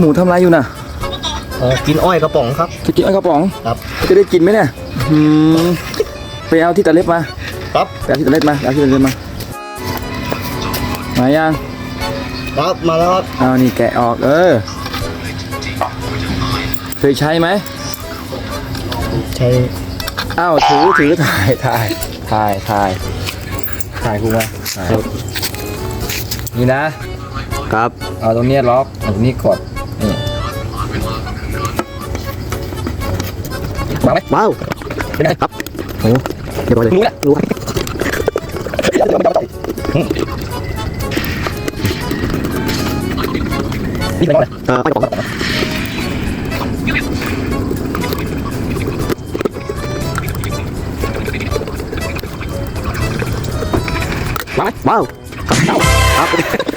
หมูทำอะไรอยู่น่ะเออกินอ้อยกระป๋องครับ จะกินอ้อยกระป๋องครับ จะได้กินไหมเนี่ยอืมไปเอาที่ตะเล็บมาครับไปเอาที่ตะเล็บมาไปเอาที่ตะเล็บมามายังครับมาแล้วครับเอานี่แกะออกเออเคยใช้ไหมใช้อ้าวถือถือถ่ายถ่ายถ่ายถ่ายถ่ายกูมาถ่ายนี่นะ ครับเอาตรงเนี้ยล็อกเอาตรงนี้กดนี่วางไหมว้าวเป็นไงครับโอ้เรียบร้อยเลยรู้แล้วรู้ครับนี่เป็นอะไรเอออ้อยกระป๋องครับวางไหมว้าวเอ้าครับ